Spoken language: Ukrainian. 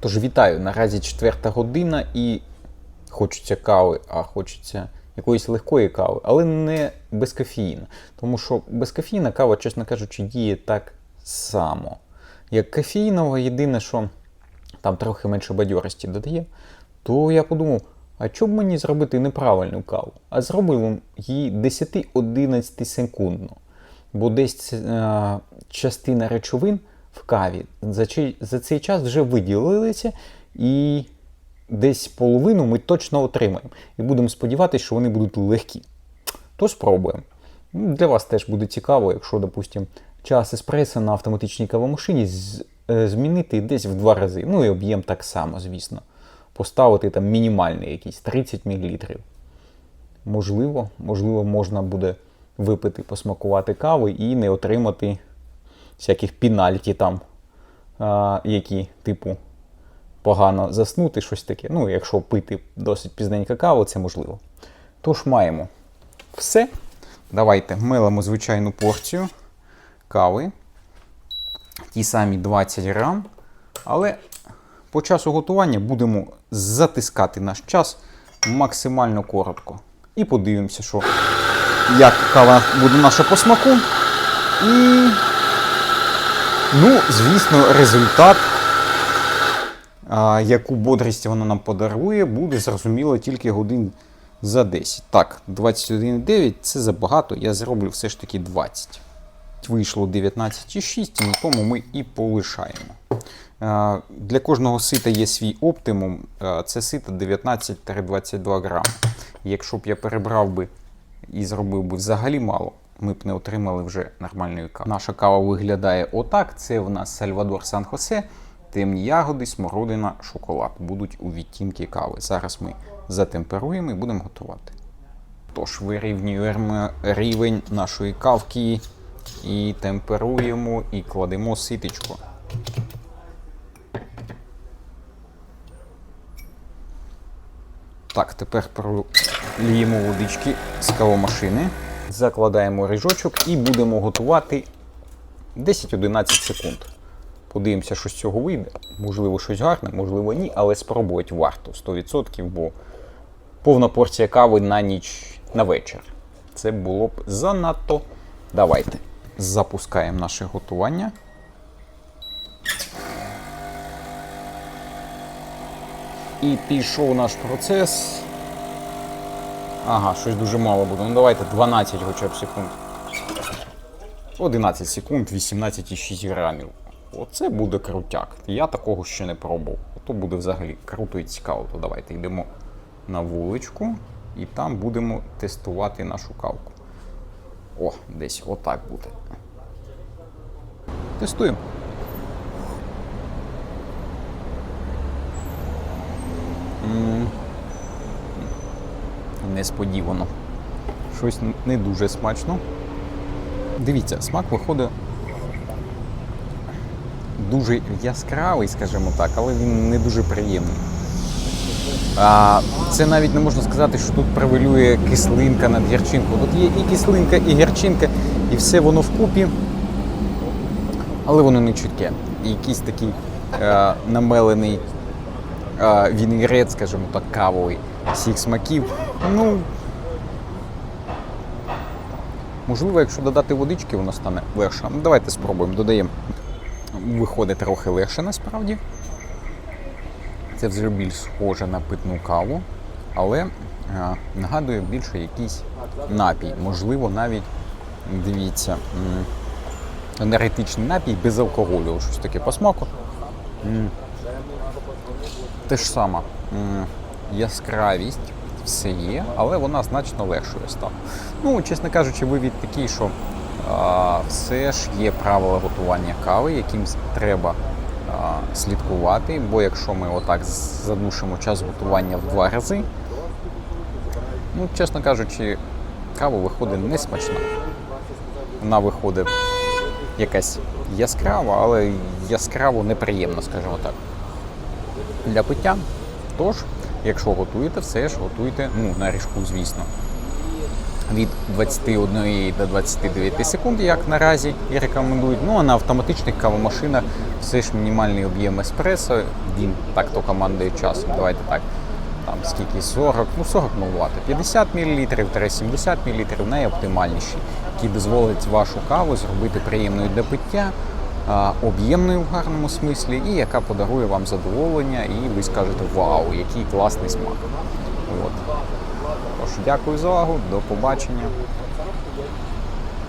Тож вітаю, наразі четверта година і хочеться кави, а хочеться якоїсь легкої кави, але не без кофеїну. Тому що без кофеїна кава, чесно кажучи, діє так само. Як кофеїнова, єдине, що там трохи менше бадьорості додає, то я подумав, а чому б мені зробити неправильну каву? А зробив її 10-11 секундну. Бо десь е, частина речовин в каві за, чи- за цей час вже виділилися, і десь половину ми точно отримаємо. І будемо сподіватися, що вони будуть легкі. То спробуємо. Ну, Для вас теж буде цікаво, якщо, допустимо, час еспресо на автоматичній кавомашині е, змінити десь в два рази. Ну і об'єм так само, звісно. Поставити там мінімальний якийсь 30 мл. Можливо, можливо, можна буде випити, посмакувати кави і не отримати всяких пінальті там, які, типу, погано заснути, щось таке. Ну, якщо пити досить пізненько каву, це можливо. Тож маємо все. Давайте мелимо звичайну порцію кави. Ті самі 20 грам. Але по часу готування будемо затискати наш час максимально коротко. І подивимося, що як кава буде наша по смаку. І, ну, звісно, результат, яку бодрість вона нам подарує, буде зрозуміло тільки годин за 10. Так, 21,9 це забагато, я зроблю все ж таки 20. Вийшло 19,6, на тому ми і полишаємо. Для кожного сита є свій оптимум. Це сито 19-22 грами. Якщо б я перебрав би і зробив би взагалі мало, ми б не отримали вже нормальної кави. Наша кава виглядає отак. Це в нас Сальвадор Сан-Хосе, темні ягоди, смородина, шоколад. Будуть у відтінки кави. Зараз ми затемперуємо і будемо готувати. Тож вирівнюємо рівень нашої кавки і темперуємо, і кладемо ситечко. Так, тепер проліємо водички з кавомашини, закладаємо ріжочок і будемо готувати 10-11 секунд. Подивимося, що з цього вийде. Можливо, щось гарне, можливо, ні, але спробувати варто 100%, бо повна порція кави на ніч на вечір. Це було б занадто. Давайте запускаємо наше готування. І пішов наш процес. Ага, щось дуже мало буде. Ну давайте 12 хоча б секунд. 11 секунд, 18,6 грамів. Оце буде крутяк. Я такого ще не пробував. Ото буде взагалі круто і цікаво. То давайте йдемо на вуличку і там будемо тестувати нашу кавку. О, десь отак буде. Тестуємо. М. Несподівано. Щось не дуже смачно. Дивіться, смак виходить дуже яскравий, скажімо так, але він не дуже приємний. А, це навіть не можна сказати, що тут превалює кислинка над гірчинкою. Тут є і кислинка, і гірчинка, і все воно вкупі, але воно не чутке. І якийсь такий е, намелений е, вінегрет, скажімо так, кавовий, всіх смаків. Ну, можливо, якщо додати водички, воно стане легше. Ну, давайте спробуємо, додаємо. Виходить трохи легше насправді. Це вже більш схоже на питну каву, але е, нагадує більше якийсь напій. Можливо, навіть дивіться, енергетичний напій без алкоголю, щось таке по смаку. Те ж саме, яскравість все є, але вона значно легшою стала. Ну, чесно кажучи, вивід такий, що а, все ж є правила готування кави, яким треба а, слідкувати, бо якщо ми отак задушимо час готування в два рази, ну, чесно кажучи, кава виходить не смачна. Вона виходить якась яскрава, але яскраво неприємна, скажімо так. Для пиття. Тож, якщо готуєте, все ж готуйте ну, на ріжку, звісно. від 21 до 29 секунд, як наразі і рекомендують. Ну а на автоматичних кавомашинах все ж мінімальний об'єм еспресо, він так то командує часом. Давайте так. Там скільки 40, ну 40 малувати, 50 мл, 70 мл найоптимальніші, які дозволять вашу каву зробити приємною для пиття, об'ємною в гарному смислі, і яка подарує вам задоволення, і ви скажете Вау, який класний смак. От. Тож, дякую за увагу, до побачення.